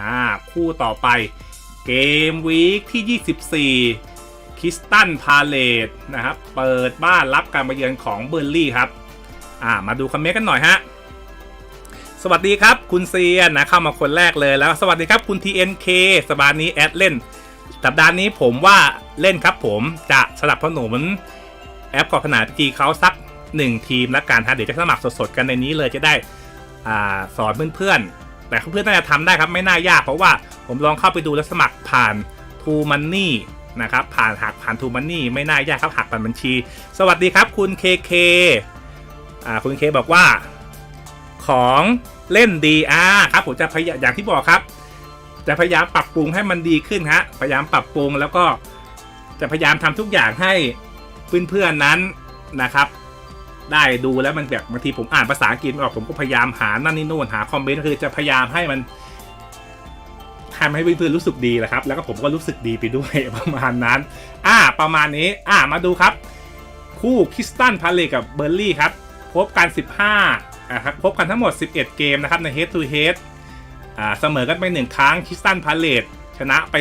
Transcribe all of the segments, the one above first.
อ่าคู่ต่อไป เกมวีคที่ 24คิสตันพาเลตนะครับ เปิดบ้านรับการมาเยือนของเบอร์ลี่ครับ อ่ามาดูคอมเมนต์กันหน่อยฮะ สวัสดีครับคุณเซียนนะเข้ามาคนแรกเลยแล้ว สวัสดีครับคุณ TNK สัปดาห์นี้แอดเล่น สัปดาห์นี้ผมว่าเล่นครับผมจะสลับสนุนแอปกอขนาดจีเขาสัก1ทีมละกันฮะเดี๋ยวจะสมัครสดๆกันในนี้เลยจะได้อ่าสอนเพื่อนๆ แต่เพื่อนๆน่าจะทำได้ครับไม่น่ายากเพราะว่าผมลองเข้าไปดูแล้วสมัครผ่าน t ูมันนี่นะครับผ่านหักผ่าน t ูมันนี่ไม่น่ายากครับหักผ่านบัญชี สวัสดีครับคุณ KK อ่าคุณเคบอกว่าของเล่นดีอ่าครับผมจะพยายามอย่างที่บอกครับ จะพยายามปรับปรุงให้มันดีขึ้นฮะพยายามปรับปรุงแล้วก็จะพยายามทำทุกอย่างให้เพื่อนๆนั้นนะครับ ได้ดูแล้วมันแบบบางทีผมอ่านภาษาอังกฤษไม่ออกผมก็พยายามหานั่นนี่โน่นหาคอมเมนต์คือจะพยายามให้มันทำให้เพื่อนๆรู้สึกดีแหละครับ แล้วก็ผมก็รู้สึกดีไปด้วยประมาณนั้น อ่า ประมาณนี้ อ่า มาดูครับ คู่คิสตันพาเลกับเบอร์ลี่ครับ พบกัน 15อ่าครับพบกันทั้งหมด 11 เกมนะครับใน head to head อ่าเสมอกันไป 1 ครั้งคิสตันพาเลตชนะไป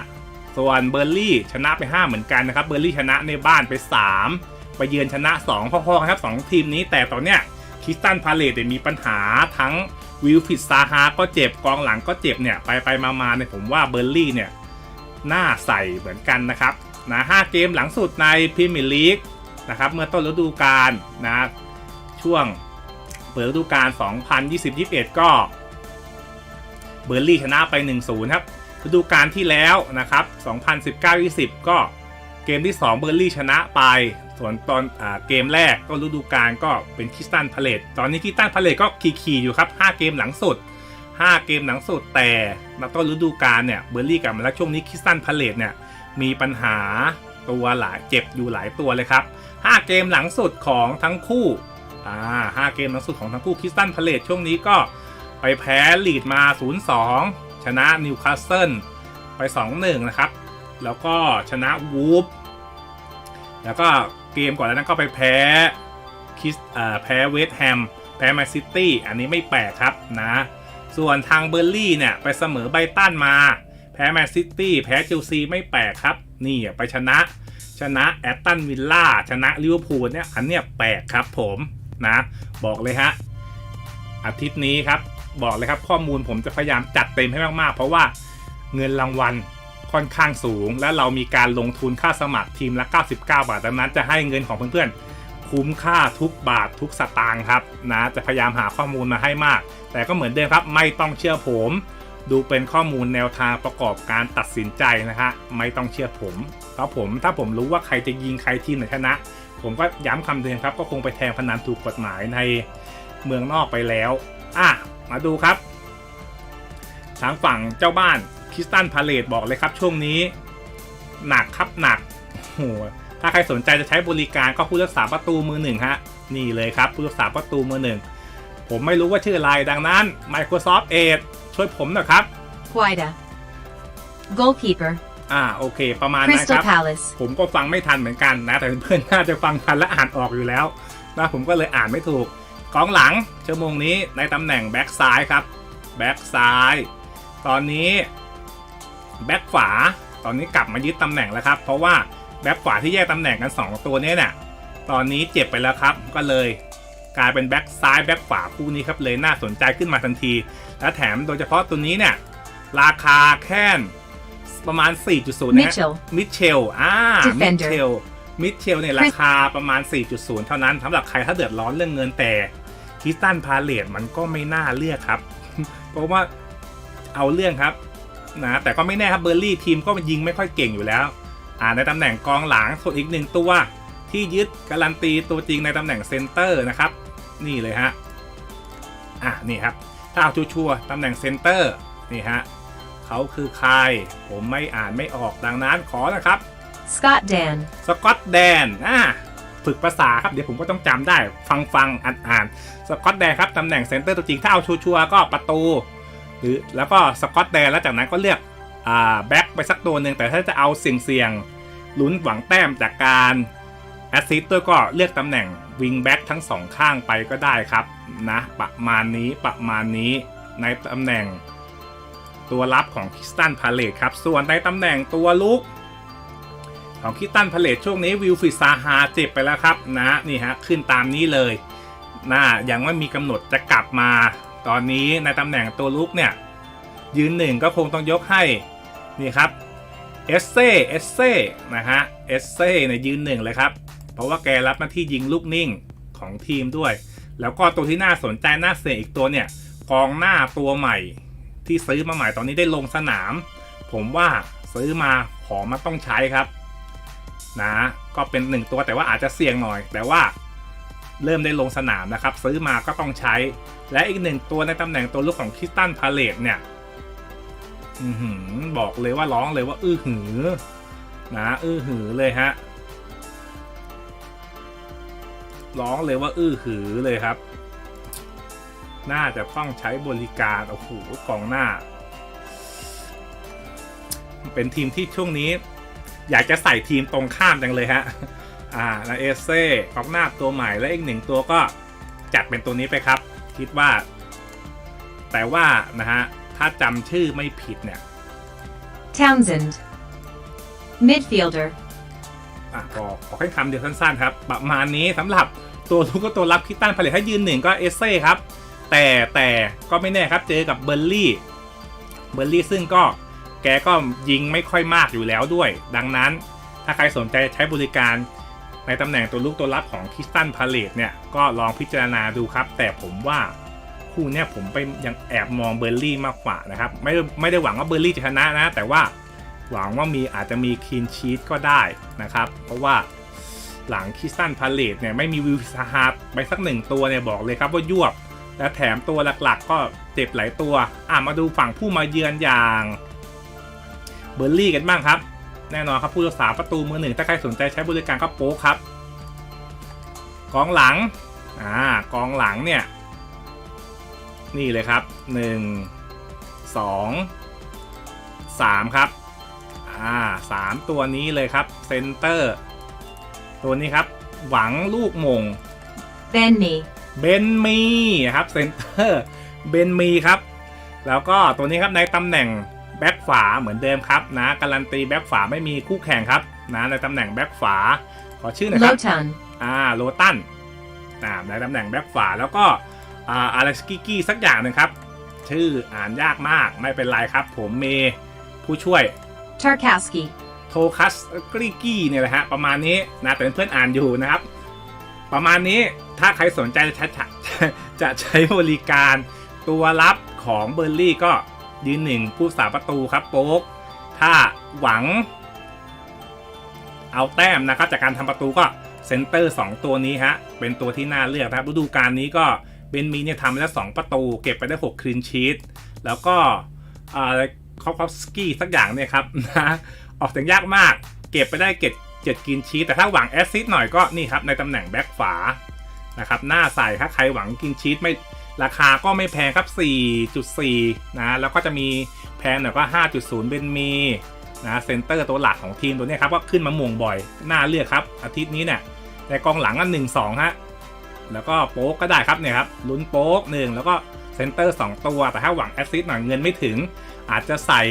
5 ส่วนเบอร์ลี่ชนะไป 5 เหมือนกันนะครับ เบอร์ลี่ชนะในบ้านไป 3 ไปเยือนชนะ 2 พ่อๆครับ2ทีมนี้แต่ตอนเนี้ยคิสตันพาเลตมีปัญหาทั้งวิลฟิตซาฮาก็เจ็บกองหลังก็เจ็บเนี่ยไปไปมามาเนี่ยผมว่าเบอร์ลี่เนี่ยน่าใส่เหมือนกันนะครับนะ5เกมหลังสุดในพรีเมียร์ลีกนะครับเมื่อต้นฤดูกาลนะช่วงเปิดฤดูกาล 2020-21 ก็ เบอร์ลี่ชนะไป 1-0 ครับฤดูกาลที่แล้วนะครับ 2019-20 ก็เกมที่ 2 เบอร์ลี่ชนะไป ส่วนตอนอเกมแรกก็ฤดูกาลก็เป็นคิสตันพาเลตตอนนี้คิสตันพาเลตก็ขี่ๆอยู่ครับ 5 เกมหลังสุด 5 เกมหลังสุดแต่ในต้นฤดูกาลเนี่ยเบอร์ลี่กลับมาแล้วช่วงนี้คิสตันพาเลตเนี่ยมีปัญหาตัวหลายเจ็บอยู่หลายตัวเลยครับ 5 เกมหลังสุดของทั้งคู่อ่า5เกมหลังสุดของทั้งคู่คิสตันพาเลตช่วงนี้ก็ไปแพ้ลีดมา 0-2 ชนะนิวคาสเซิลไป 2-1 นะครับ แล้วก็ชนะวูฟแล้วก็ เกมก่อนแล้วนั้นก็ไปแพ้คิสอ่าแพ้เวสต์แฮมแพ้แมนซิตี้อันนี้ไม่แปลกครับนะ ส่วนทางเบอร์ลี่เนี่ย ไปเสมอไบตันมา แพ้แมนซิตี้แพ้เชลซีไม่แปลกครับ นี่ไปชนะ ชนะแอตตันวิลล่าชนะลิเวอร์พูลเนี่ยอันเนี้ยแปลกครับผมนะ บอกเลยฮะอาทิตย์นี้ครับ บอกเลยครับข้อมูลผมจะพยายามจัดเต็มให้มากๆ เพราะว่าเงินรางวัล ค่อนข้างสูง และเรามีการลงทุนค่าสมัครทีมละ 99 บาทดังนั้นจะให้เงินของเพื่อนๆ คุ้มค่าทุกบาททุกสตางค์ครับนะจะพยายามหาข้อมูลมาให้มาก แต่ก็เหมือนเดิมครับไม่ต้องเชื่อผม ดูเป็นข้อมูลแนวทางประกอบการตัดสินใจนะฮะไม่ต้องเชื่อผมเพราะผมถ้าผมรู้ว่าใครจะยิงใครทีมไหนชนะ ผมก็ย้ำคำเดิมครับ ก็คงไปแทงพนันถูกกฎหมายในเมืองนอกไปแล้วอะมาดูครับทางฝั่งเจ้าบ้าน คริสตันพาเลตบอกเลยครับช่วงนี้ หนักครับหนักโอ้โหถ้าใครสนใจจะใช้บริการก็ผู้รักษาประตูมือหนึ่งฮะ นี่เลยครับผู้รักษาประตูมือหนึ่งผมไม่รู้ว่าชื่ออะไรดังนั้น Microsoft Edge ช่วยผมหน่อยครับ Guida. Goalkeeper. อ่าโอเค ประมาณนั้นค Crystal รับ Palace. ผมก็ฟังไม่ทันเหมือนกันนะ แต่เพื่อนๆน่าจะฟังทันและอ่านออกอยู่แล้วนะผมก็เลยอ่านไม่ถูกกองหลังชั่วโมงนี้ในตำแหน่งแบ็กซ้ายครับแบ็กซ้ายตอนนี้ แบ็กขวาตอนนี้กลับมายึดตำแหน่งแล้วครับ เพราะว่าแบ็กขวาที่แยกตำแหน่งกัน 2 ตัวเนี้เนี่ยตอนนี้เจ็บไปแล้วครับ ก็เลยกลายเป็นแบ็กซ้ายแบ็กขวาคู่นี้ครับเลยน่าสนใจขึ้นมาทันที และแถมโดยเฉพาะตัวนี้เนี่ยราคาแค่ประมาณ 4.0 นะฮะ Mitchell. มิเชลอ่ามิ Defender เชลมิเชลเนี่ยราคาประมาณ 4.0 เท่านั้นสำหรับใครถ้าเดือดร้อนเรื่องเงินแต่คริสตันพาเลตมันก็ไม่น่าเลือกครับ เพราะว่าเอาเรื่องครับ นะแต่ก็ไม่แน่ครับเบอร์ลี่ทีมก็ยิงไม่ค่อยเก่งอยู่แล้วอ่าในตำแหน่งกองหลังส่วนอีกหนึ่งตัวที่ยึดการันตีตัวจริงในตำแหน่งเซนเตอร์นะครับ นี่เลยฮะอะนี่ครับถ้าเอาชัวร์ๆตำแหน่งเซนเตอร์นี่ฮะเขาคือใครผมไม่อ่านไม่ออกดังนั้นขอนะครับ Scott Dan. สกอตแดนอ่าฝึกภาษาครับเดี๋ยวผมก็ต้องจำได้ฟังฟังอ่านอ่านสกอตแดนครับตำแหน่งเซนเตอร์ตัวจริงถ้าเอาชัวร์ๆก็ประตู หรือแล้วก็สกอตแดนแล้วจากนั้นก็เลือกอ่าแบ็คไปสักตัวหนึ่งแต่ถ้าจะเอาเสี่ยงเสี่ยงๆลุ้นหวังแต้มจากการแอสซิสต์ด้วยก็เลือกตำแหน่งวิงแบ็คทั้งสองข้างไปก็ได้ครับนะประมาณนี้ประมาณนี้ในตำแหน่งตัวรับของคิสตันพาเลตครับ ส่วนในตำแหน่งตัวลุกของคิสตันพาเลตช่วงนี้วิลฟิซาฮาเจ็บไปแล้วครับนะนี่ฮะขึ้นตามนี้เลยนะยังไม่มีกำหนดจะกลับมา ตอนนี้ในตำแหน่งตัวลุกเนี่ย ยืนหนึ่งก็คงต้องยกให้ นี่ครับเอสเซ่เอสเซ่นะฮะเอสเซ่เนี่ยยืนหนึ่งเลยครับ เพราะว่าแกรับหน้าที่ยิงลูกนิ่งของทีมด้วย แล้วก็ตัวที่น่าสนใจน่าเสียอีกตัวเนี่ยกองหน้าตัวใหม่ที่ซื้อมาใหม่ตอนนี้ได้ลงสนาม ผมว่าซื้อมาของมันต้องใช้ครับ นะ ก็เป็นหนึ่งตัวแต่ว่าอาจจะเสี่ยงหน่อย แต่ว่า เริ่มได้ลงสนามนะครับ ซื้อมาก็ต้องใช้ และอีกหนึ่งตัวในตำแหน่งตัวลูกของคิสตันพาเลตเนี่ยอบอกเลยว่าร้องเลยว่า อื้อหือ นะอื้อหือเลยฮะร้องเลยว่า อื้อหือเลยครับ น่าจะต้องใช้บริการโอ้โหกองหน้า เป็นทีมที่ช่วงนี้ อยากจะใส่ทีมตรงข้ามจังเลยฮะ อ่าแล้วเอเซ่กองหน้าตัวใหม่และอีกหนึ่งตัวก็จัดเป็นตัวนี้ไปครับ คิดว่า แต่ว่านะฮะ ถ้าจำชื่อไม่ผิดเนี่ย Townsend. Midfielder. อะขอขอแค่คำเดียวสั้นๆครับ ประมาณนี้สำหรับตัวทุกก็ตัวรับคิดตันผลิตให้ยืนหนึ่งก็เอเซ่ครับ แต่แต่ก็ไม่แน่ครับเจอกับเบอร์ลี่เบอร์ลี่ซึ่งก็แกก็ยิงไม่ค่อยมากอยู่แล้วด้วย ดังนั้นถ้าใครสนใจใช้บริการ ในตำแหน่งตัวลูกตัวรับของคิสตันพาเลตเนี่ยก็ลองพิจารณาดูครับ แต่ผมว่าคู่เนี้ยผมไปยังแอบมองเบอร์ลี่มากกว่านะครับไม่ไม่ได้หวังว่าเบอร์ลี่จะชนะนะ แต่ว่าหวังว่ามีอาจจะมีคีนชีตก็ได้นะครับ เพราะว่าหลังคิสตันพาเลตเนี่ยไม่มีวิวสฮาร์ไปสักหนึ่งตัวเนี่ยบอกเลยครับว่ายวบ และแถมตัวหลักๆ ก็เจ็บหลายตัว อะมาดูฝั่งผู้มาเยือนอย่างเบอร์ลี่กันบ้างครับ แน่นอนครับผู้รักษาประตูมือหนึ่งถ้าใครสนใจใช้บริการก็โป๊กครับ กองหลังอ่ากองหลังเนี่ยนี่เลยครับ 1 2 3 ครับอ่าสามตัวนี้เลยครับเซนเตอร์ ตัวนี้ครับ หวังลูกมง Benny. เบนมีครับเซนเตอร์เบนมีครับ แล้วก็ตัวนี้ครับในตำแหน่ง แบ็กฝาเหมือนเดิมครับนะการันตีแบ็กฝาไม่มีคู่แข่งครับนะในตำแหน่งแบ็กฝาขอชื่อหน่อยครับ Lotan. อ่าโลตันอ่าในตำแหน่งแบ็กฝาแล้วก็อ่าอาร์สกิกี้สักอย่างหนึ่งครับ ชื่ออ่านยากมากไม่เป็นไรครับ ผมเมผู้ช่วย Tarkowski. โทคัสกริกี้เนี่ยแหละฮะประมาณนี้นะแต่เพื่อนๆอ่านอยู่นะครับ ประมาณนี้ถ้าใครสนใจจะจะจะใช้บริการตัวรับของเบอร์ลี่ก็ ยืนหนึ่งผู้สาประตูครับโป๊ก ถ้าหวัง เอาแต้มนะครับ จากการทำประตูก็เซนเตอร์ 2 ตัวนี้ฮะ เป็นตัวที่น่าเลือกนะครับฤดูกาลนี้ก็เบนมีเนี่ยทำไปแล้ว 2 ประตู เก็บไปได้ 6คลีนชีตแล้วก็คอฟสกี้สักอย่างเนี่ยครับนะออกเสียงยากมาก เก็บไปได้เก็บเจ็ดกินชีสแต่ถ้าหวังแอสซิสหน่อยก็นี่ครับในตำแหน่งแบ็คฝานะครับหน้าใส่ถ้าใครหวังกินชีสไม่ ราคาก็ไม่แพงครับ 4.4 นะ แล้วก็จะมีแพงหน่อยก็ 5.0 เป็นมีนะเซนเตอร์ตัวหลักของทีมตัวนี้ครับก็ขึ้นมาม่วงบ่อย น่าเลือกครับ อาทิตย์นี้เนี่ยในกองหลังก็1 2ฮะแล้วก็โป๊กก็ได้ครับเนี่ยครับลุ้นโป๊กหนึ่งแล้วก็เซนเตอร์ 2 ตัว แต่ถ้าหวังแอสซิสหน่อยเงินไม่ถึง อาจจะใส่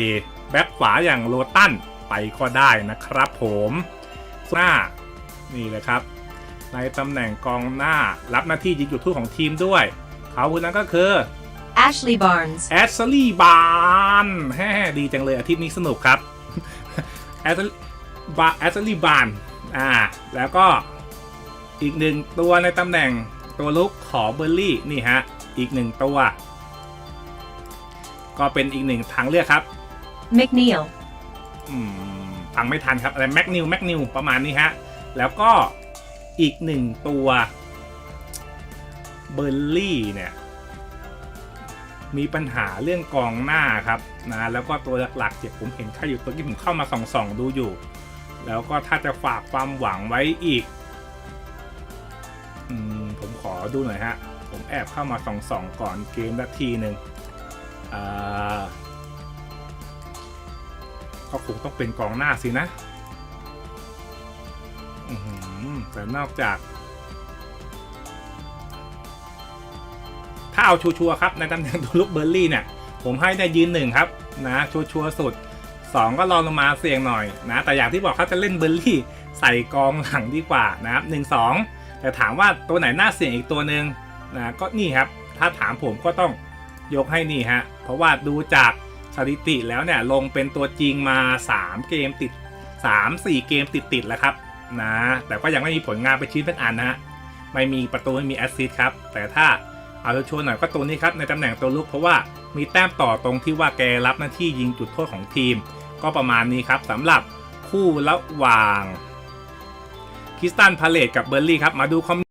แบ็คขวาอย่างโรตันไปก็ได้นะครับผมหน้านี่เลยครับ ในตำแหน่งกองหน้ารับหน้าที่ยิงจุดโทุ่ของทีมด้วย เขาคนนั้นก็คือ Ashley Barnes. แอสลีย์บานแฮ่ดีจังเลยอาทิตย์นี้สนุกครับแอสบาแอสลีย์บานอ่า แล้วก็อีกหนึ่งตัวในตำแหน่งตัวลุกของเบอร์ลี่นี่ฮะ อีกหนึ่งตัว ก็เป็นอีกหนึ่งทางเลือกครับ McNeil. อืมฟังไม่ทันครับอะไรแม็กนิวแม็กนิวประมาณนี้ฮะ แล้วก็อีกหนึ่งตัว เบอร์ลี่เนี่ยมีปัญหาเรื่องกองหน้าครับนะแล้วก็ตัวหลักๆเจ็บผมเห็นค่าอยู่ตัวที่ผมเข้ามาส่องๆดูอยู่ แล้วก็ถ้าจะฝากความหวังไว้อีกอมผมขอดูหน่อยฮะ ผมแอบเข้ามาส่องๆก่อนเกมนาทีหนึ่งก็คงต้องเป็นกองหน้าสินะแต่นอกจาก ถ้าเอาชัวร์ครับในตำแหน่งตัวลุกเบอร์ลี่เนี่ยผมให้ได้ยืนหนึ่งครับนะชัวร์สุด 2 ก็ลองลงมาเสี่ยงหน่อยนะ แต่อย่างที่บอกเขาจะเล่นเบอร์รี่ใส่กองหลังดีกว่านะครับหนึ่งสองแต่ถามว่าตัวไหนน่าเสี่ยงอีกตัวหนึ่งนะก็นี่ครับ ถ้าถามผมก็ต้องยกให้นี่ฮะเพราะว่าดูจากสถิติแล้วเนี่ยลงเป็นตัวจริงมา 3 เกมติด 3 4 เกมติดติดแล้วครับนะแต่ก็ยังไม่มีผลงานไปชิ้นเป็นอันนะฮะไม่มีประตูไม่มีแอสซิสต์ครับแต่ถ้า เอาชัวร์หน่อยก็ตัวนี้ครับในตำแหน่งตัวลุกเพราะว่ามีแต้มต่อตรงที่ว่าแกรับหน้าที่ยิงจุดโทษของทีม ก็ประมาณนี้ครับสำหรับคู่ระหว่างคิสตันพาเลตกับเบอร์ลี่ครับมาดูคอม